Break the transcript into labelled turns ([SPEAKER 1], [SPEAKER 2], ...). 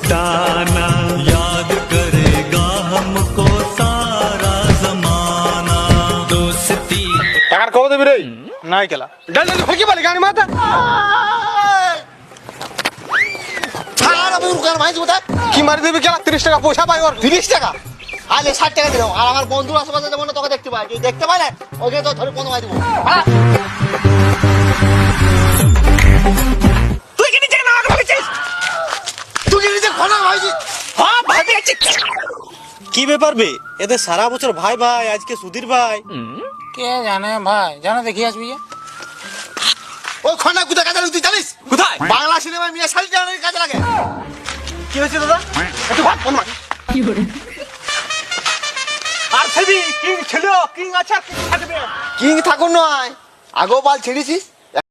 [SPEAKER 1] मस्ताना याद करेगा हमको सारा जमाना दोस्ती
[SPEAKER 2] টাকার কবে দেবি রে নাই কেলা ডাল ডাল হকি বলে গানি মাথা
[SPEAKER 3] ছাড় আমি উরকার মাইজ কোথায়
[SPEAKER 2] কি মারি দিবি কেলা তিরিশ টাকা পয়সা পাই ওর
[SPEAKER 3] তিরিশ টাকা আজ এই ষাট টাকা দিলাম আর আমার বন্ধুর আশেপাশে যেমন তোকে দেখতে পাই যদি দেখতে পাই না ওকে তো ধরে পনেরো মাই দিব
[SPEAKER 4] কি
[SPEAKER 5] ব্যাপার বে? এদের সারা বছর ভাই ভাই আজকে সুধীর ভাই।
[SPEAKER 6] কে জানে ভাই? জানো দেখি আসবি যে।
[SPEAKER 3] ওই খনা কোথায় কাজে লাগে তুই জানিস?
[SPEAKER 4] কোথায়?
[SPEAKER 3] বাংলা সিনেমায় মিয়া শাড়ি জানার কাজে লাগে।
[SPEAKER 2] কি হয়েছে দাদা? একটু ভাত ফোন মার
[SPEAKER 4] আর সেবি কিং ছিল কিং আছে কিং থাকবে।
[SPEAKER 3] কিং ঠাকুর নয় আগেও বাল ছেড়েছিস?